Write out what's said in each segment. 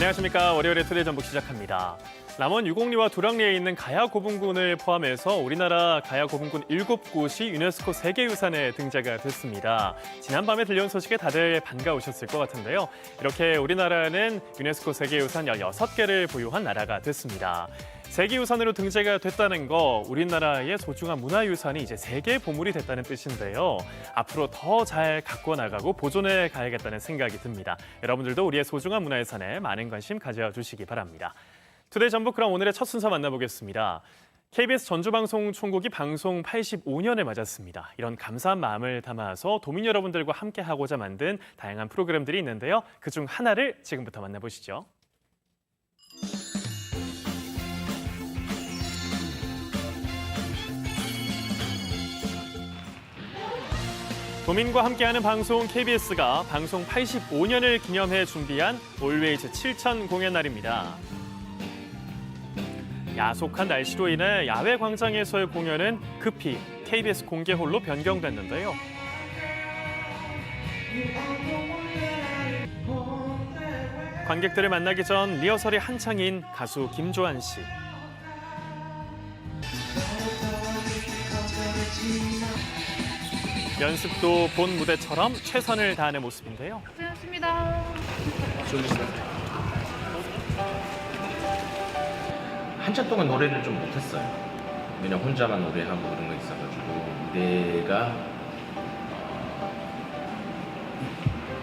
안녕하십니까. 월요일의 투데이 전북 시작합니다. 남원 유곡리와 두랑리에 있는 가야 고분군을 포함해서 우리나라 가야 고분군 일곱 곳이 유네스코 세계유산에 등재가 됐습니다. 지난밤에 들려온 소식에 다들 반가우셨을 것 같은데요. 이렇게 우리나라는 유네스코 세계유산 16개를 보유한 나라가 됐습니다. 세계유산으로 등재가 됐다는 거 우리나라의 소중한 문화유산이 이제 세계 보물이 됐다는 뜻인데요. 앞으로 더 잘 갖고 나가고 보존해 가야겠다는 생각이 듭니다. 여러분들도 우리의 소중한 문화유산에 많은 관심 가져주시기 바랍니다. 투데이 전북 그럼 오늘의 첫 순서 만나보겠습니다. KBS 전주방송 총국이 방송 85년을 맞았습니다. 이런 감사한 마음을 담아서 도민 여러분들과 함께 하고자 만든 다양한 프로그램들이 있는데요. 그 중 하나를 지금부터 만나보시죠. 도민과 함께하는 방송 KBS가 방송 85년을 기념해 준비한 올웨이즈 7천 공연 날입니다. 야속한 날씨로 인해 야외 광장에서의 공연은 급히 KBS 공개홀로 변경됐는데요. 관객들을 만나기 전 리허설이 한창인 가수 김조한 씨. 연습도 본 무대처럼 최선을 다하는 모습인데요. 고생하셨습니다. 한참 동안 노래를 좀 못했어요. 그냥 혼자만 노래하고 그런 거 있어가지고 무대가 어,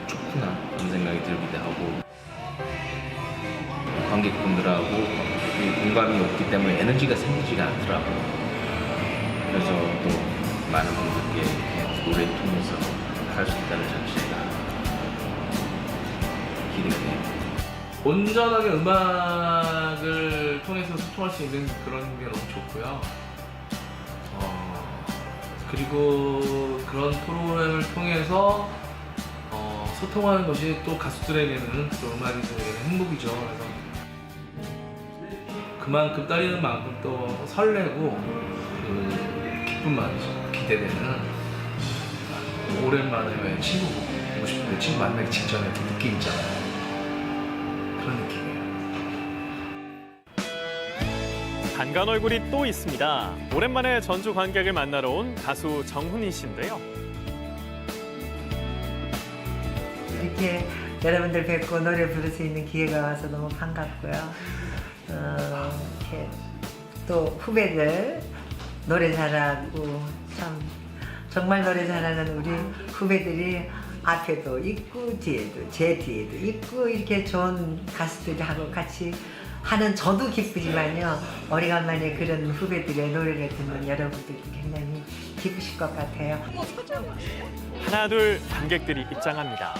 좋구나 이런 생각이 들기도 하고 관객분들하고 이 공감이 없기 때문에 에너지가 생기지가 않더라고요. 그래서 또 많은 분들께 노래 통해서 할 수 있다는 자체가 기대가 돼요. 온전하게 음악을 통해서 소통할 수 있는 그런 게 너무 좋고요. 어, 그리고 그런 프로그램을 통해서 어, 소통하는 것이 또 가수들에게는 또 음악인들에게는 행복이죠. 그래서 그만큼 떨리는 만큼 또 설레고 그 기쁜 마음이 기대되는 오랜만에 왜 친구 보고 싶은데 친구 만나기 직전에 그 느낌 있잖아요. 그런 느낌이에요. 반가운 얼굴이 또 있습니다. 오랜만에 전주 관객을 만나러 온 가수 정훈이 씨인데요. 이렇게 여러분들 뵙고 노래 부를 수 있는 기회가 와서 너무 반갑고요. 어, 이렇게 또 후배들 노래 잘하고 참 정말 노래 잘하는 우리 후배들이 앞에도 있고 뒤에도 제 뒤에도 있고 이렇게 좋은 가수들하고 같이 하는 저도 기쁘지만요 오래간만에 그런 후배들의 노래를 듣는 여러분들도 굉장히 기쁘실 것 같아요. 하나 둘 관객들이 입장합니다.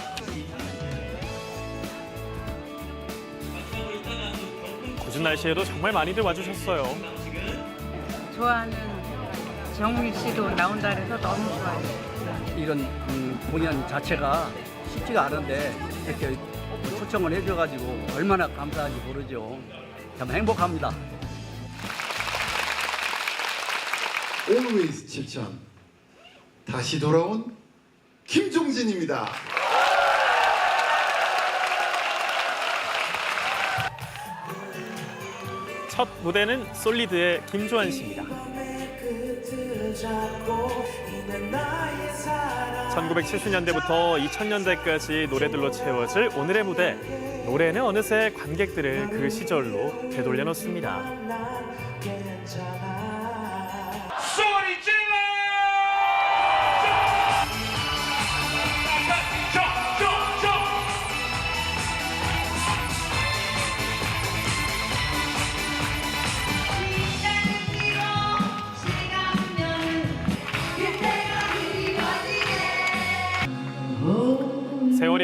궂은 날씨에도 정말 많이들 와주셨어요. 좋아하는 정훈 씨도 나온다 그래서 너무 좋아요. 이런 음, 공연 자체가 쉽지가 않은데 이렇게 초청을 해줘가지고 얼마나 감사한지 모르죠. 참 행복합니다. Always 7천 다시 돌아온 김종진입니다. 첫 무대는 솔리드의 김조한 씨입니다. 1970년대부터 2000년대까지 노래들로 채워질 오늘의 무대. 노래는 어느새 관객들을 그 시절로 되돌려 놓습니다.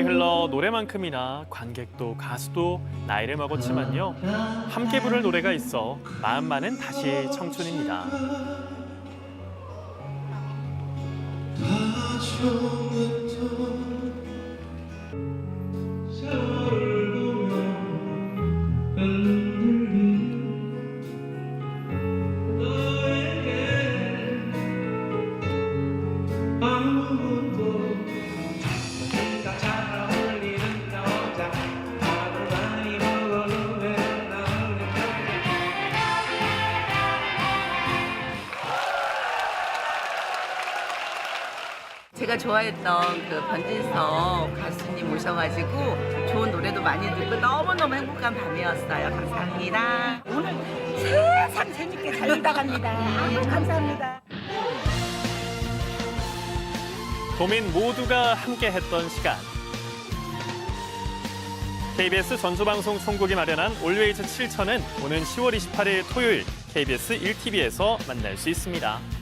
흘러 노래만큼이나 관객도 가수도 나이를 먹었지만요. 함께 부를 노래가 있어 마음만은 다시 청춘입니다. 하정은 또 했던 그 변진석 가수님 오셔가지고 좋은 노래도 많이 듣고 너무너무 행복한 밤이었어요. 감사합니다. 오늘 세상 재밌게 잘 놀다 갑니다. 아유, 감사합니다. 도민 모두가 함께 했던 시간. KBS 전주방송 총국이 마련한 올웨이즈 7천은 오는 10월 28일 토요일 KBS 1TV에서 만날 수 있습니다.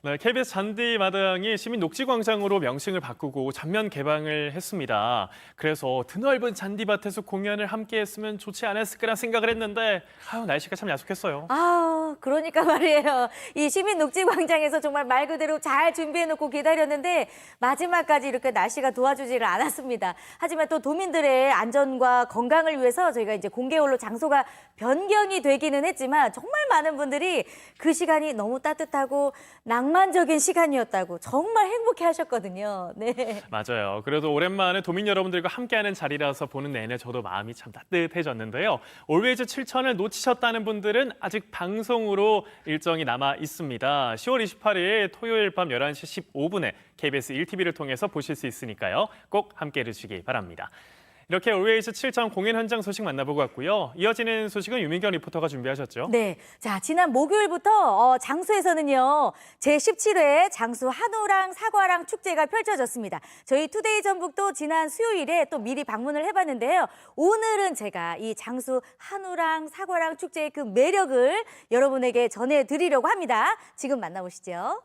네, KBS 잔디마당이 시민 녹지광장으로 명칭을 바꾸고 전면 개방을 했습니다. 그래서 드넓은 잔디밭에서 공연을 함께 했으면 좋지 않았을까라 생각을 했는데 아유, 날씨가 참 야속했어요. 아, 그러니까 말이에요. 이 시민 녹지 광장에서 정말 말 그대로 잘 준비해 놓고 기다렸는데 마지막까지 이렇게 날씨가 도와주지를 않았습니다. 하지만 또 도민들의 안전과 건강을 위해서 저희가 이제 공개홀로 장소가 변경이 되기는 했지만 정말 많은 분들이 그 시간이 너무 따뜻하고 낭 만적인 시간이었다고 정말 행복해 하셨거든요. 네. 맞아요. 그래도 오랜만에 도민 여러분들과 함께하는 자리라서 보는 내내 저도 마음이 참 따뜻해졌는데요. 올웨이즈 7천을 놓치셨다는 분들은 아직 방송으로 일정이 남아 있습니다. 10월 28일 토요일 밤 11시 15분에 KBS 1TV를 통해서 보실 수 있으니까요. 꼭 함께해 주시기 바랍니다. 이렇게 올웨이즈 7천 공연 현장 소식 만나보고 왔고요. 이어지는 소식은 유민경 리포터가 준비하셨죠? 네. 자, 지난 목요일부터 어, 장수에서는요, 제17회 장수 한우랑 사과랑 축제가 펼쳐졌습니다. 저희 투데이 전북도 지난 수요일에 또 미리 방문을 해봤는데요. 오늘은 제가 이 장수 한우랑 사과랑 축제의 그 매력을 여러분에게 전해드리려고 합니다. 지금 만나보시죠.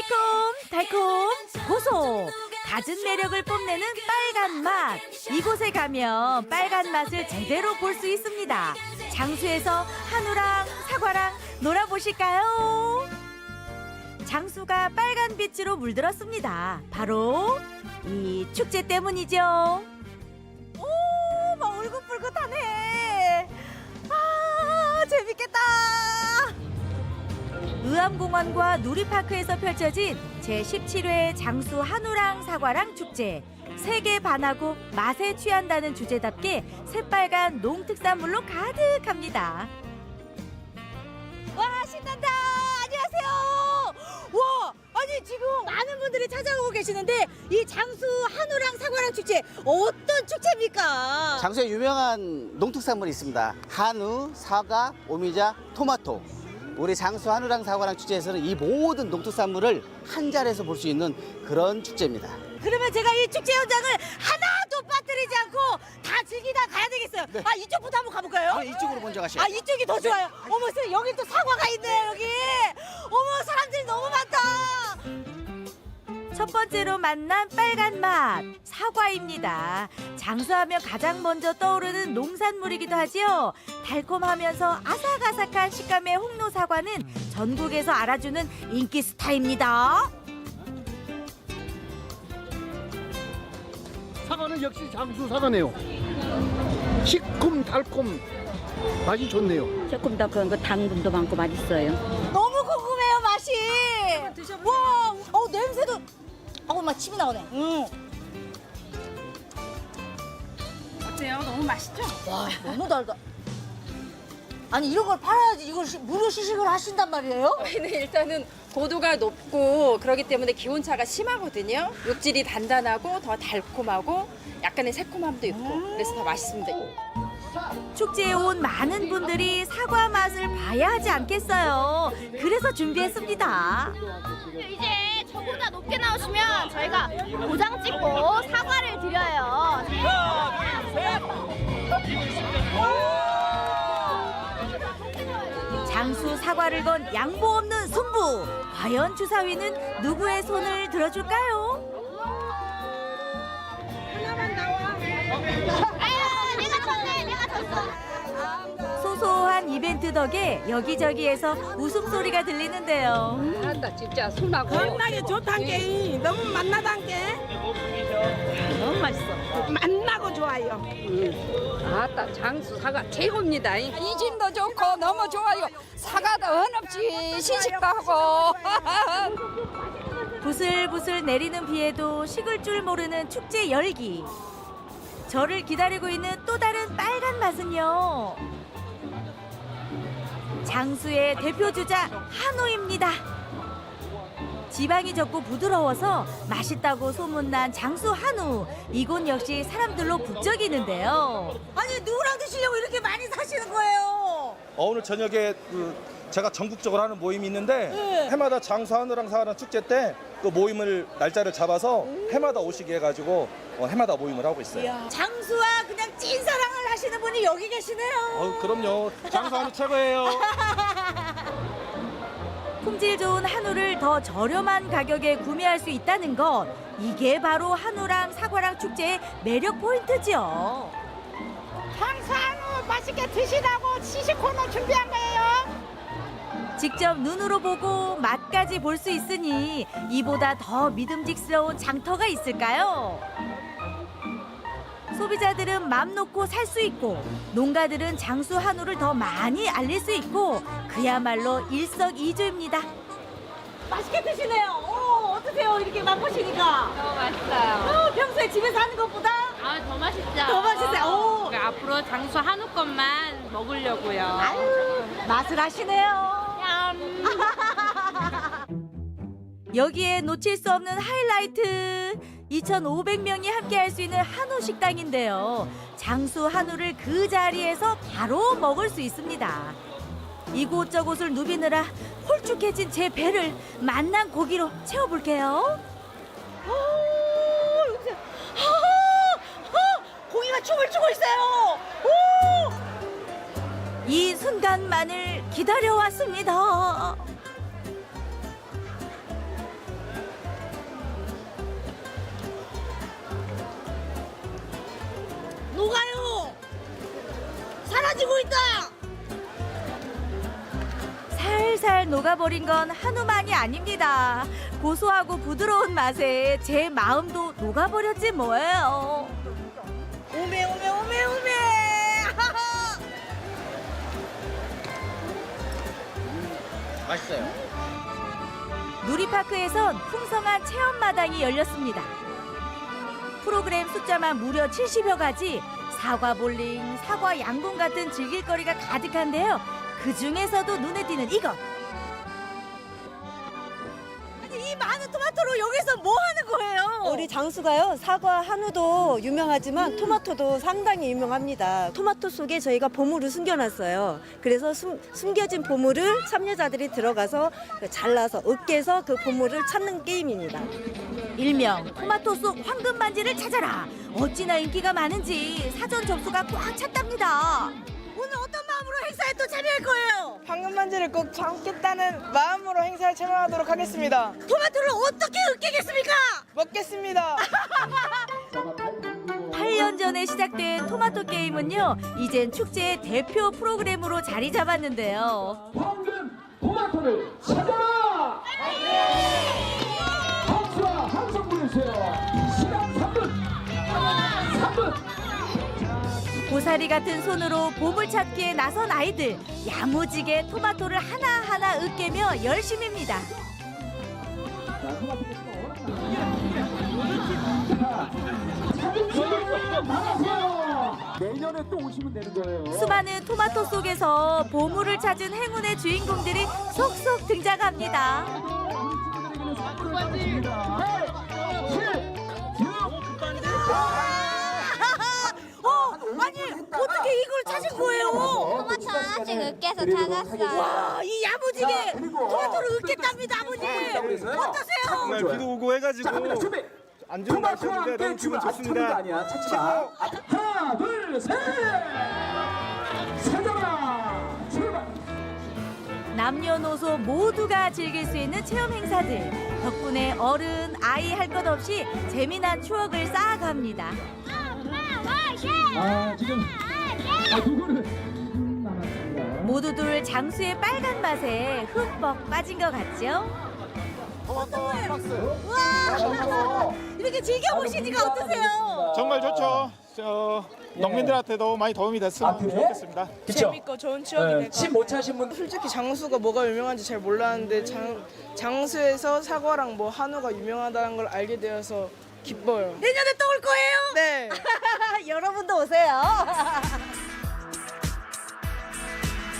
새콤, 달콤, 고소. 갖은 매력을 뽐내는 빨간 맛. 이곳에 가면 빨간 맛을 제대로 볼 수 있습니다. 장수에서 한우랑 사과랑 놀아보실까요? 장수가 빨간 빛으로 물들었습니다. 바로 이 축제 때문이죠. 의암공원과 누리파크에서 펼쳐진 제17회 장수 한우랑 사과랑 축제. 세계 반하고 맛에 취한다는 주제답게 새빨간 농특산물로 가득합니다. 와 신난다. 안녕하세요. 와 아니 지금 많은 분들이 찾아오고 계시는데 이 장수 한우랑 사과랑 축제 어떤 축제입니까? 장수에 유명한 농특산물이 있습니다. 한우, 사과, 오미자, 토마토. 우리 장수 한우랑 사과랑 축제에서는 이 모든 농특산물을 한 자리에서 볼 수 있는 그런 축제입니다. 그러면 제가 이 축제 현장을 하나도 빠뜨리지 않고 다 즐기다 가야 되겠어요. 아 이쪽부터 한번 가볼까요? 아, 이쪽으로 먼저 가시죠. 아 이쪽이 더 좋아요. 어머 선생님 여기 또 사과 번째로 만난 빨간 맛 사과입니다. 장수하면 가장 먼저 떠오르는 농산물이기도 하지요. 달콤하면서 아삭아삭한 식감의 홍로 사과는 전국에서 알아주는 인기 스타입니다. 사과는 역시 장수 사과네요. 시큼 달콤 맛이 좋네요. 새콤달콤한 거 당분도 많고 맛있어요. 너무 궁금해요 맛이. 와, 어 냄새도, 어우 막 침이 나오네. 음. 어때요? 너무 맛있죠? 와 너무 달다. 아니 이런 걸 팔아야지 이걸 시- 무료 시식을 하신단 말이에요? 저희는 일단은 고도가 높고 그렇기 때문에 기온차가 심하거든요. 육질이 단단하고 더 달콤하고 약간의 새콤함도 있고 그래서 더 맛있습니다. 축제에 온 많은 분들이 사과 맛을 봐야 하지 않겠어요. 그래서 준비했습니다. 이제 저보다 높게 나오시면 저희가 도장 찍고 사과를 드려요. 장수 사과를 건 양보 없는 승부. 과연 주사위는 누구의 손을 들어줄까요? 소소한 이벤트 덕에 여기저기에서 웃음소리가 들리는데요. 한다 진짜 순하고. 건강에 좋단 게 너무 맛나단 게 너무 맛있어. 맛나고 좋아요. 아따 장수 사과 최고입니다. 이 집도 좋고 너무 좋아요. 사과도 한없이 시식도 하고. 부슬부슬 내리는 비에도 식을 줄 모르는 축제 열기. 저를 기다리고 있는 또 다른 빨간 맛은요. 장수의 대표 주자 한우입니다. 지방이 적고 부드러워서 맛있다고 소문난 장수 한우. 이곳 역시 사람들로 북적이는데요. 아니 누구랑 드시려고 이렇게 많이 사시는 거예요? 어, 오늘 저녁에 그 제가 전국적으로 하는 모임이 있는데 네. 해마다 장수 하느랑 사하는 축제 때 그 모임을 날짜를 잡아서 해마다 오시게 해가지고 어, 해마다 모임을 하고 있어요. 장수와 그냥 찐 사랑을 하시는 분이 여기 계시네요. 어, 그럼요. 장수 한우 최고예요. 품질 좋은 한우를 더 저렴한 가격에 구매할 수 있다는 것. 이게 바로 한우랑 사과랑 축제의 매력 포인트지요. 장수 한우 맛있게 드시라고 시식 코너 준비한 거예요. 직접 눈으로 보고 맛까지 볼 수 있으니 이보다 더 믿음직스러운 장터가 있을까요? 소비자들은 맘 놓고 살 수 있고 농가들은 장수 한우를 더 많이 알릴 수 있고 그야말로 일석이조입니다. 맛있게 드시네요. 어, 어떠세요? 이렇게 맛보시니까. 너무 맛있어요. 어, 평소에 집에서 하는 것보다 아, 더 맛있죠. 더 맛있어요. 오. 그러니까 앞으로 장수 한우 것만 먹으려고요. 아유, 맛을 하시네요. 여기에 놓칠 수 없는 하이라이트 2,500명이 함께 할 수 있는 한우 식당인데요. 장수 한우를 그 자리에서 바로 먹을 수 있습니다. 이곳저곳을 누비느라 홀쭉해진 제 배를 맛난 고기로 채워볼게요. 오, 여보세요. 아, 아, 고기가 춤을 추고 있어요. 오! 이 순간만을 기다려왔습니다. 녹아버린 건 한우만이 아닙니다. 고소하고 부드러운 맛에 제 마음도 녹아버렸지 뭐예요. 오메 오메 오메 오메. 맛있어요. 누리파크에선 풍성한 체험마당이 열렸습니다. 프로그램 숫자만 무려 70여 가지, 사과 볼링, 사과 양궁 같은 즐길거리가 가득한데요. 그 중에서도 눈에 띄는 이것. 이 많은 토마토로 여기서 뭐 하는 거예요? 우리 장수가요 사과 한우도 유명하지만 토마토도 상당히 유명합니다. 토마토 속에 저희가 보물을 숨겨놨어요. 그래서 숨, 숨겨진 보물을 참여자들이 들어가서 잘라서 으깨서 그 보물을 찾는 게임입니다. 일명 토마토 속 황금 반지를 찾아라. 어찌나 인기가 많은지 사전 접수가 꽉 찼답니다. 오늘 어떤 마음으로 행사에 또 참여할 거예요? 황금 반지를 꼭 참겠다는 마음으로 행사에 참여하도록 하겠습니다. 토마토를 어떻게 으깨겠습니까? 먹겠습니다. 8년 전에 시작된 토마토 게임은요, 이젠 축제의 대표 프로그램으로 자리 잡았는데요. 황금 토마토를 찾아라! 고사리 같은 손으로 보물 찾기에 나선 아이들. 야무지게 토마토를 하나하나 으깨며 열심입니다. 내년에 또 오시면 되는 거예요. 수많은 토마토 속에서 보물을 찾은 행운의 주인공들이 속속 등장합니다. 어, 아니 어떻게 이걸 찾은 거예요? 토마토 하나씩 으깨서 찾았어요. 와, 이 야무지게 토마토를 으깼답니다, 아버님. 어떠세요? 비도 오고 해가지고 안 좋은 날씨였는데 너무 기분 좋습니다. 아니야. 찾지 마. 하나, 둘, 셋! 찾아라! 출발! 남녀노소 모두가 즐길 수 있는 체험 행사들. 덕분에 어른, 아이 할 것 없이 재미난 추억을 쌓아갑니다. 아, 지금 아, 누구를. 모두들 장수의 빨간 맛에 흠뻑 빠진 것 같죠? 와, 이렇게 즐겨보시니까 어떠세요? 정말 좋죠. 저 농민들한테도 많이 도움이 됐으면 좋겠습니다. 재밌고 좋은 추억이 될 것 같아요. 차신 분 솔직히 장수가 뭐가 유명한지 잘 몰랐는데 장, 장수에서 사과랑 뭐 한우가 유명하다는 걸 알게 되어서 기뻐요. 내년에 또 올 거예요? 네. 여러분도 오세요.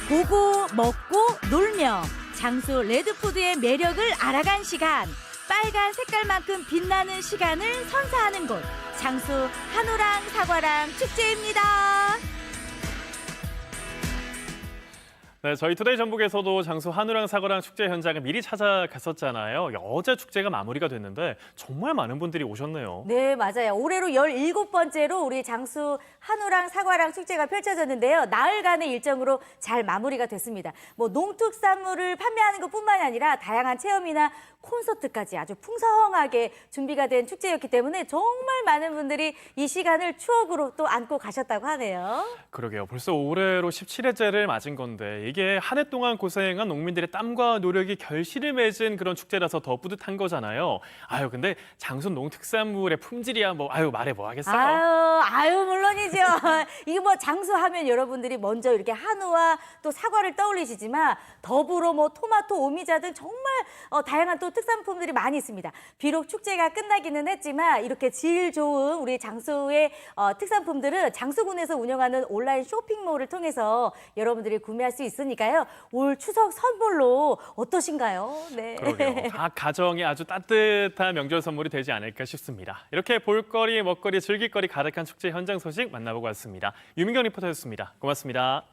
보고 먹고 놀며 장수 레드푸드의 매력을 알아간 시간. 빨간 색깔만큼 빛나는 시간을 선사하는 곳. 장수 한우랑 사과랑 축제입니다. 네, 저희 투데이 전북에서도 장수 한우랑 사과랑 축제 현장을 미리 찾아갔었잖아요. 어제 축제가 마무리가 됐는데 정말 많은 분들이 오셨네요. 네, 맞아요. 올해로 17번째로 우리 장수 한우랑 사과랑 축제가 펼쳐졌는데요. 나흘간의 일정으로 잘 마무리가 됐습니다. 뭐 농특산물을 판매하는 것뿐만 아니라 다양한 체험이나 콘서트까지 아주 풍성하게 준비가 된 축제였기 때문에 정말 많은 분들이 이 시간을 추억으로 또 안고 가셨다고 하네요. 그러게요. 벌써 올해로 17회째를 맞은 건데 이게 한 해 동안 고생한 농민들의 땀과 노력이 결실을 맺은 그런 축제라서 더 뿌듯한 거잖아요. 아유, 근데 장수 농특산물의 품질이야 뭐 아유 말해 뭐 하겠어요. 아유, 아유 물론이죠. 이게 뭐 장수하면 여러분들이 먼저 이렇게 한우와 또 사과를 떠올리시지만 더불어 뭐 토마토, 오미자 등 정말 어, 다양한 또 특산품들이 많이 있습니다. 비록 축제가 끝나기는 했지만 이렇게 질 좋은 우리 장수의 어, 특산품들은 장수군에서 운영하는 온라인 쇼핑몰을 통해서 여러분들이 구매할 수 있 으니까요. 올 추석 선물로 어떠신가요? 네. 그러게요. 각 가정에 아주 따뜻한 명절 선물이 되지 않을까 싶습니다. 이렇게 볼거리, 먹거리, 즐길거리 가득한 축제 현장 소식 만나보고 왔습니다. 유민경 리포터였습니다. 고맙습니다.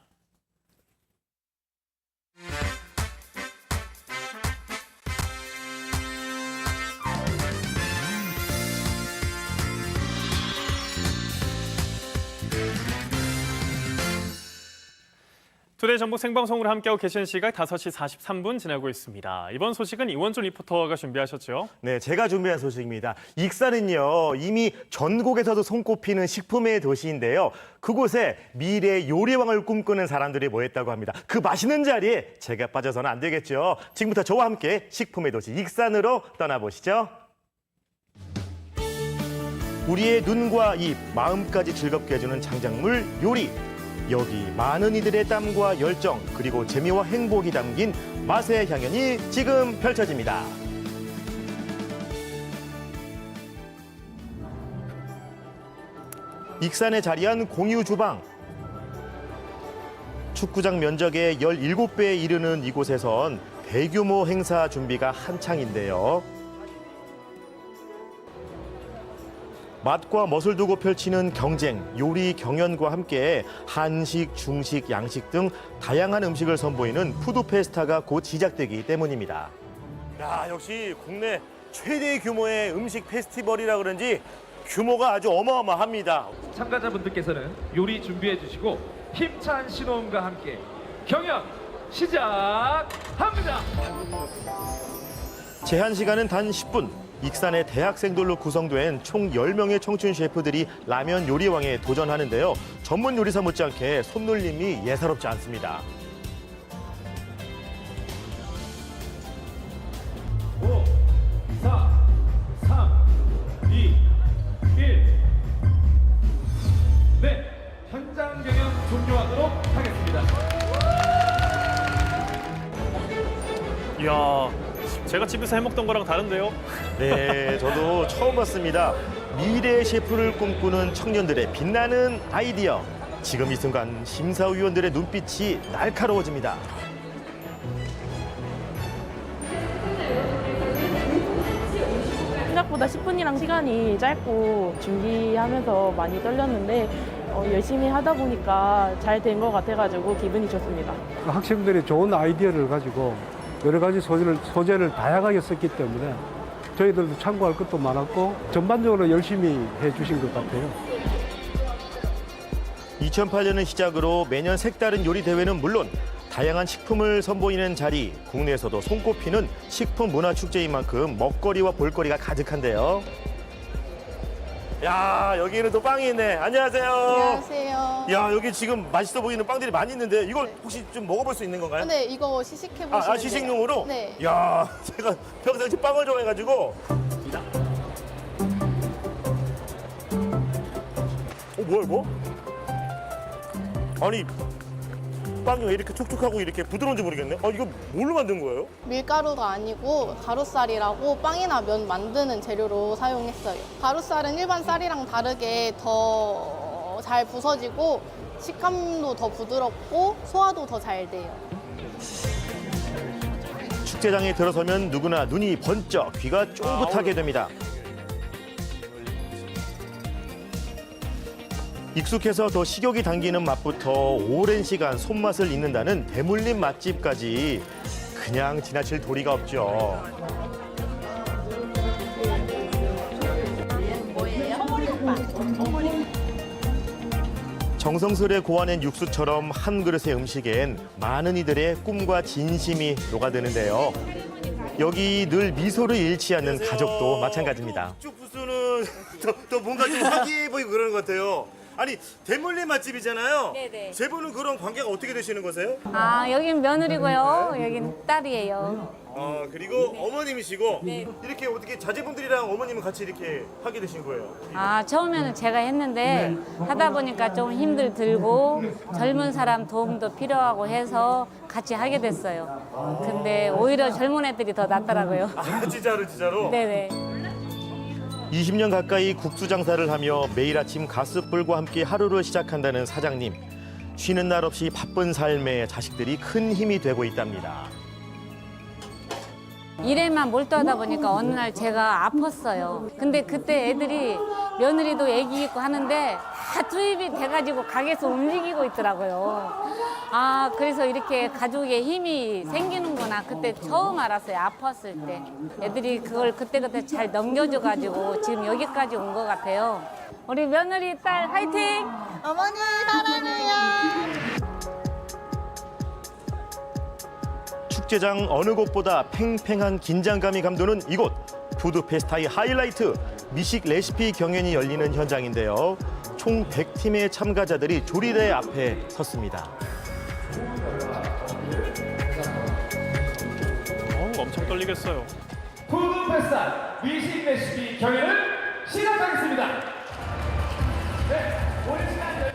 투데이 전북 생방송으로 함께하고 계신 시각 5시 43분 지나고 있습니다. 이번 소식은 이원준 리포터가 준비하셨죠? 네, 제가 준비한 소식입니다. 익산은요, 이미 전국에서도 손꼽히는 식품의 도시인데요. 그곳에 미래 요리왕을 꿈꾸는 사람들이 모였다고 합니다. 그 맛있는 자리에 제가 빠져서는 안 되겠죠. 지금부터 저와 함께 식품의 도시 익산으로 떠나보시죠. 우리의 눈과 입, 마음까지 즐겁게 해주는 장작물 요리. 여기 많은 이들의 땀과 열정 그리고 재미와 행복이 담긴 맛의 향연이 지금 펼쳐집니다. 익산에 자리한 공유 주방. 축구장 면적의 17배에 이르는 이곳에선 대규모 행사 준비가 한창인데요. 맛과 멋을 두고 펼치는 경쟁, 요리 경연과 함께 한식, 중식, 양식 등 다양한 음식을 선보이는 푸드 페스타가 곧 시작되기 때문입니다. 야, 역시 국내 최대 규모의 음식 페스티벌이라 그런지 규모가 아주 어마어마합니다. 참가자분들께서는 요리 준비해 주시고 힘찬 신호음과 함께 경연 시작합니다. 제한 시간은 단 10분. 익산의 대학생들로 구성된 총 10명의 청춘 셰프들이 라면 요리왕에 도전하는데요. 전문 요리사 못지않게 손놀림이 예사롭지 않습니다. 집에서 해먹던 거랑 다른데요? 네, 저도 처음 봤습니다. 미래 셰프를 꿈꾸는 청년들의 빛나는 아이디어. 지금 이 순간 심사위원들의 눈빛이 날카로워집니다. 생각보다 10분이랑 시간이 짧고 준비하면서 많이 떨렸는데 어, 열심히 하다 보니까 잘 된 것 같아가지고 기분이 좋습니다. 학생들이 좋은 아이디어를 가지고 여러 가지 소재를, 소재를 다양하게 썼기 때문에 저희들도 참고할 것도 많았고 전반적으로 열심히 해주신 것 같아요. 2008년을 시작으로 매년 색다른 요리 대회는 물론 다양한 식품을 선보이는 자리, 국내에서도 손꼽히는 식품 문화 축제인 만큼 먹거리와 볼거리가 가득한데요. 야, 여기는 또 빵이 있네. 안녕하세요. 안녕하세요. 야, 여기 지금 맛있어 보이는 빵들이 많이 있는데 이걸 혹시 좀 먹어볼 수 있는 건가요? 네, 이거 시식해 아, 보시면 아, 시식용으로? 네. 야, 제가 평상시 빵을 좋아해가지고. 어, 뭐야, 이거? 아니, 빵이 왜 이렇게 촉촉하고 이렇게 부드러운지 모르겠네. 아, 이거 뭘로 만든 거예요? 밀가루가 아니고 가루쌀이라고 빵이나 면 만드는 재료로 사용했어요. 가루쌀은 일반 쌀이랑 다르게 더 잘 부서지고 식감도 더 부드럽고 소화도 더 잘 돼요. 축제장에 들어서면 누구나 눈이 번쩍, 귀가 쫑긋하게 됩니다. 익숙해서 더 식욕이 당기는 맛부터 오랜 시간 손맛을 잇는다는 대물림 맛집까지 그냥 지나칠 도리가 없죠. 정성스레 고아낸 육수처럼 한 그릇의 음식엔 많은 이들의 꿈과 진심이 녹아드는데요. 여기 늘 미소를 잃지 않는 가족도 마찬가지입니다. 부수는 더, 더 뭔가 좀 화기애애 보이고 그러는 것 같아요. 아니 대물림 맛집이잖아요. 네네. 세 분은 그런 관계가 어떻게 되시는 거세요? 아, 여긴 며느리고요. 여긴 딸이에요. 어 그리고 어머님이시고 네. 이렇게 어떻게 자제분들이랑 어머님은 같이 이렇게 하게 되신 거예요? 아, 처음에는 제가 했는데 하다 보니까 좀 힘들 들고 젊은 사람 도움도 필요하고 해서 같이 하게 됐어요. 근데 오히려 젊은 애들이 더 낫더라고요. 아 진짜로 진짜로? 네네. 20년 가까이 국수 장사를 하며 매일 아침 가스불과 함께 하루를 시작한다는 사장님. 쉬는 날 없이 바쁜 삶에 자식들이 큰 힘이 되고 있답니다. 일에만 몰두하다 보니까 어느 날 제가 아팠어요. 근데 그때 애들이 며느리도 애기 있고 하는데 다 투입이 돼가지고 가게에서 움직이고 있더라고요. 아, 그래서 이렇게 가족의 힘이 생기는구나. 그때 처음 알았어요. 아팠을 때. 애들이 그걸 그때그때 잘 넘겨줘가지고 지금 여기까지 온 것 같아요. 우리 며느리 딸 화이팅! 어머니 사랑해요. 축제장 어느 곳보다 팽팽한 긴장감이 감도는 이곳. 푸드 페스타의 하이라이트 미식 레시피 경연이 열리는 현장인데요. 총 100팀의 참가자들이 조리대 앞에 섰습니다. 어, 엄청 떨리겠어요. 푸드 페스타 미식 레시피 경연을 시작하겠습니다. 네, 오늘 시간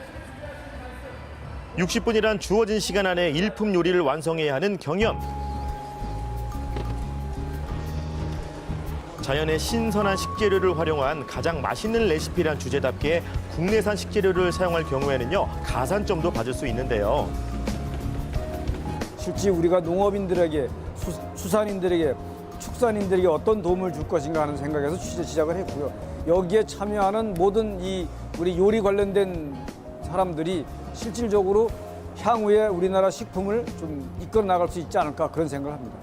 60분이란 주어진 시간 안에 일품 요리를 완성해야 하는 경연. 자연의 신선한 식재료를 활용한 가장 맛있는 레시피란 주제답게 국내산 식재료를 사용할 경우에는요 가산점도 받을 수 있는데요. 실제 우리가 농업인들에게 수, 산인들에게 축산인들에게 어떤 도움을 줄 것인가 하는 생각에서 취재 시작을 했고요. 여기에 참여하는 모든 이 우리 요리 관련된 사람들이 실질적으로 향후에 우리나라 식품을 좀 이끌어 나갈 수 있지 않을까 그런 생각을 합니다.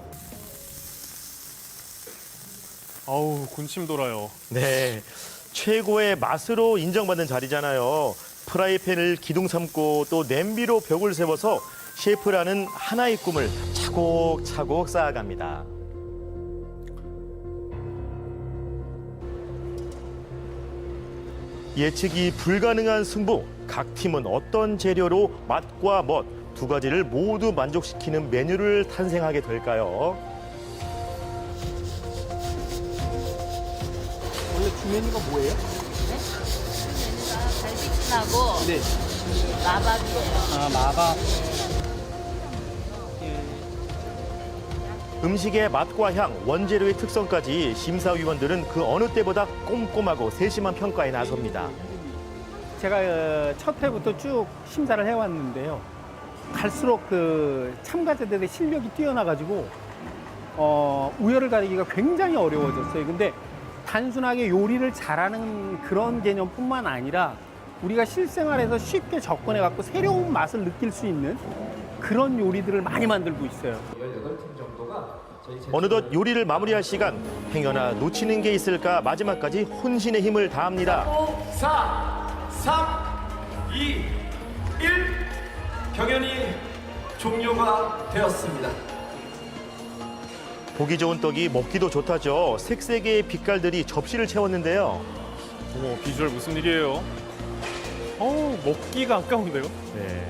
아우, 군침 돌아요. 네, 최고의 맛으로 인정받는 자리잖아요. 프라이팬을 기둥 삼고 또 냄비로 벽을 세워서 셰프라는 하나의 꿈을 차곡차곡 쌓아갑니다. 예측이 불가능한 승부. 각 팀은 어떤 재료로 맛과 멋 두 가지를 모두 만족시키는 메뉴를 탄생하게 될까요? 메뉴가 뭐예요? 갈비찜하고 네. 마밥이에요. 아 마밥. 음식의 맛과 향, 원재료의 특성까지 심사위원들은 그 어느 때보다 꼼꼼하고 세심한 평가에 나섭니다. 제가 어, 첫 회부터 쭉 심사를 해왔는데요. 갈수록 그 참가자들의 실력이 뛰어나가지고 어, 우열을 가리기가 굉장히 어려워졌어요. 근데 단순하게 요리를 잘하는 그런 개념뿐만 아니라 우리가 실생활에서 쉽게 접근해 갖고 새로운 맛을 느낄 수 있는 그런 요리들을 많이 만들고 있어요. 18팀 정도가 어느덧 요리를 마무리할 시간, 행여나 놓치는 게 있을까 마지막까지 혼신의 힘을 다합니다. 4, 3, 2, 1 경연이 종료가 되었습니다. 보기 좋은 떡이 먹기도 좋다죠. 색색의 빛깔들이 접시를 채웠는데요. 어머, 비주얼 무슨 일이에요? 어우, 먹기가 아까운데요? 네.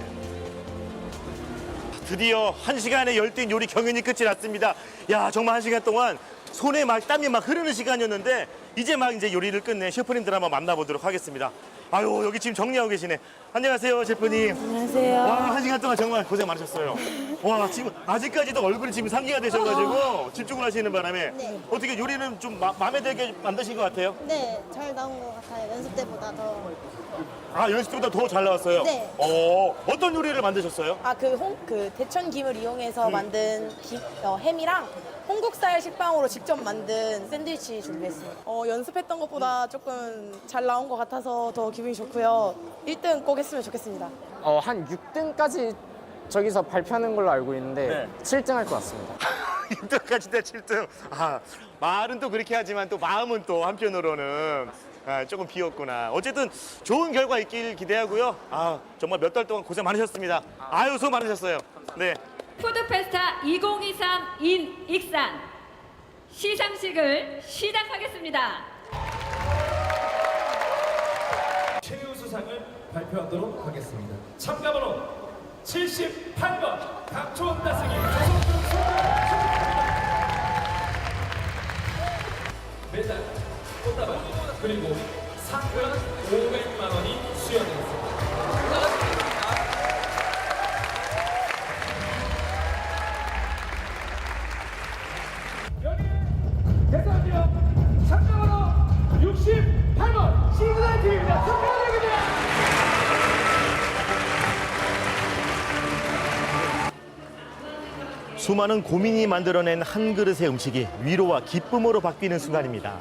드디어 한 시간의 열띤 요리 경연이 끝이 났습니다. 야 정말 한 시간 동안 손에 막 땀이 막 흐르는 시간이었는데 이제 막 이제 요리를 끝낸 셰프님들 한번 만나보도록 하겠습니다. 아유 여기 지금 정리하고 계시네. 안녕하세요 셰프님. 안녕하세요. 와한 시간 동안 정말 고생 많으셨어요. 와 지금 아직까지도 얼굴이 지금 상기가 되셔가지고 집중을 하시는 바람에 어떻게 요리는 좀 마, 마음에 들게 만드신 것 같아요? 네, 잘 나온 것 같아요. 연습 때보다 더. 아 연습 때보다 더 잘 나왔어요. 네. 어 어떤 요리를 만드셨어요? 아, 그 홍, 그 대천 김을 이용해서 만든 김, 어, 햄이랑 홍국살 식빵으로 직접 만든 샌드위치 준비했습니다. 어, 연습했던 것보다 조금 잘 나온 것 같아서 더 기분이 좋고요. 1등 꼭 했으면 좋겠습니다. 어, 한 6등까지 저기서 발표하는 걸로 알고 있는데 네. 7등 할 것 같습니다. 6등까지 때 7등. 아 말은 또 그렇게 하지만 또 마음은 또 한편으로는 아, 조금 비었구나. 어쨌든 좋은 결과 있길 기대하고요. 아 정말 몇 달 동안 고생 많으셨습니다. 아유 수고 많으셨어요. 네. 푸드페스타 2023 인 익산 시상식을 시작하겠습니다. 최우 수상을 발표하도록 하겠습니다. 참가번호 78번 박초원 조성준 메달, 꽃다발 그리고 상금 500만 원이 수여되었습니다. 대상이요 참가번호 68번 시그널 팀입니다. 축하드립니다. 수많은 고민이 만들어낸 한 그릇의 음식이 위로와 기쁨으로 바뀌는 순간입니다.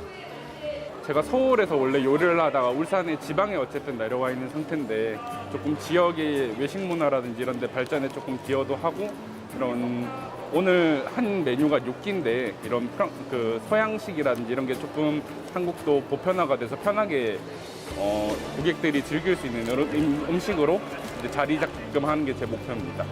제가 서울에서 원래 요리를 하다가 울산에 지방에 어쨌든 내려와 있는 상태인데 조금 지역의 외식 문화라든지 이런 데 발전에 조금 기여도 하고 이런 오늘 한 메뉴가 뇨끼인데 이런 프랑, 그 서양식이라든지 이런 게 조금 한국도 보편화가 돼서 편하게 어, 고객들이 즐길 수 있는 이런 음- 음식으로 자리 잡금하는 게 제 목표입니다.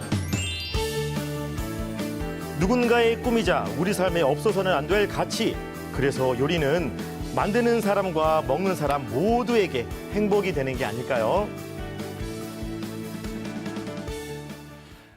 누군가의 꿈이자 우리 삶에 없어서는 안 될 가치. 그래서 요리는 만드는 사람과 먹는 사람 모두에게 행복이 되는 게 아닐까요?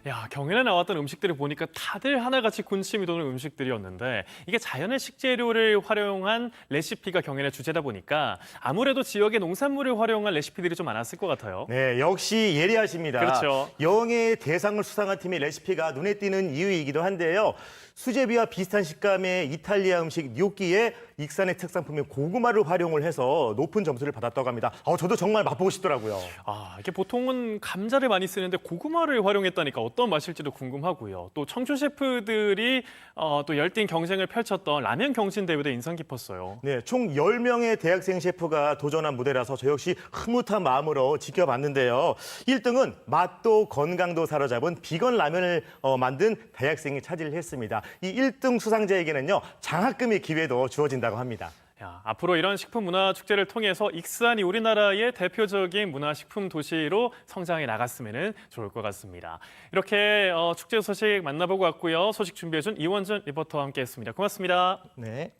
야, 경연에 나왔던 음식들을 보니까 다들 하나같이 군침이 도는 음식들이었는데 이게 자연의 식재료를 활용한 레시피가 경연의 주제다 보니까 아무래도 지역의 농산물을 활용한 레시피들이 좀 많았을 것 같아요. 네, 역시 예리하십니다. 그렇죠. 영예의 대상을 수상한 팀의 레시피가 눈에 띄는 이유이기도 한데요. 수제비와 비슷한 식감의 이탈리아 음식 뇨끼에 익산의 특산품인 고구마를 활용을 해서 높은 점수를 받았다고 합니다. 어, 저도 정말 맛보고 싶더라고요. 아, 이게 보통은 감자를 많이 쓰는데 고구마를 활용했다니까 어떤 맛일지도 궁금하고요. 또 청춘 셰프들이 어, 또 열띤 경쟁을 펼쳤던 라면 경신 대회도 인상 깊었어요. 네, 총 10명의 대학생 셰프가 도전한 무대라서 저 역시 흐뭇한 마음으로 지켜봤는데요. 1등은 맛도 건강도 사로잡은 비건 라면을 어, 만든 대학생이 차지를 했습니다. 이 1등 수상자에게는요, 장학금의 기회도 주어진다고 합니다. 야, 앞으로 이런 식품 문화 축제를 통해서 익산이 우리나라의 대표적인 문화 식품 도시로 성장해 나갔으면 좋을 것 같습니다. 이렇게 어, 축제 소식 만나보고 왔고요. 소식 준비해준 이원준 리포터와 함께했습니다. 고맙습니다. 네.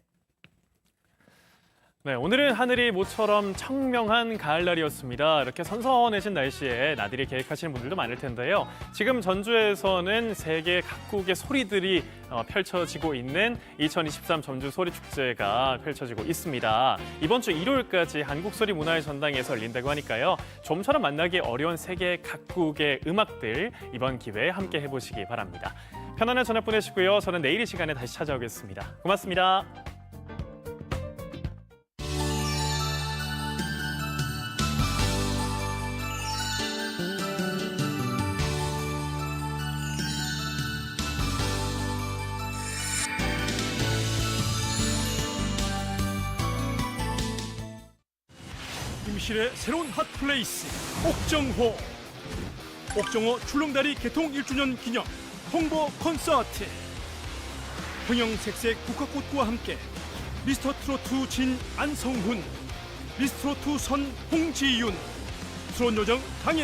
네, 오늘은 하늘이 모처럼 청명한 가을날이었습니다. 이렇게 선선해진 날씨에 나들이 계획하시는 분들도 많을 텐데요. 지금 전주에서는 세계 각국의 소리들이 어, 펼쳐지고 있는 2023 전주 소리축제가 펼쳐지고 있습니다. 이번 주 일요일까지 한국소리 문화의 전당에서 열린다고 하니까요. 좀처럼 만나기 어려운 세계 각국의 음악들 이번 기회에 함께 해보시기 바랍니다. 편안한 저녁 보내시고요. 저는 내일 이 시간에 다시 찾아오겠습니다. 고맙습니다. 새로운 핫플레이스 옥정호. 옥정호 출렁다리 개통 1주년 기념 홍보 콘서트. 형형색색 국화꽃과 함께 미스터 트로트 진 안성훈 미스터 트로트 선 홍지윤 트롯 요정 당일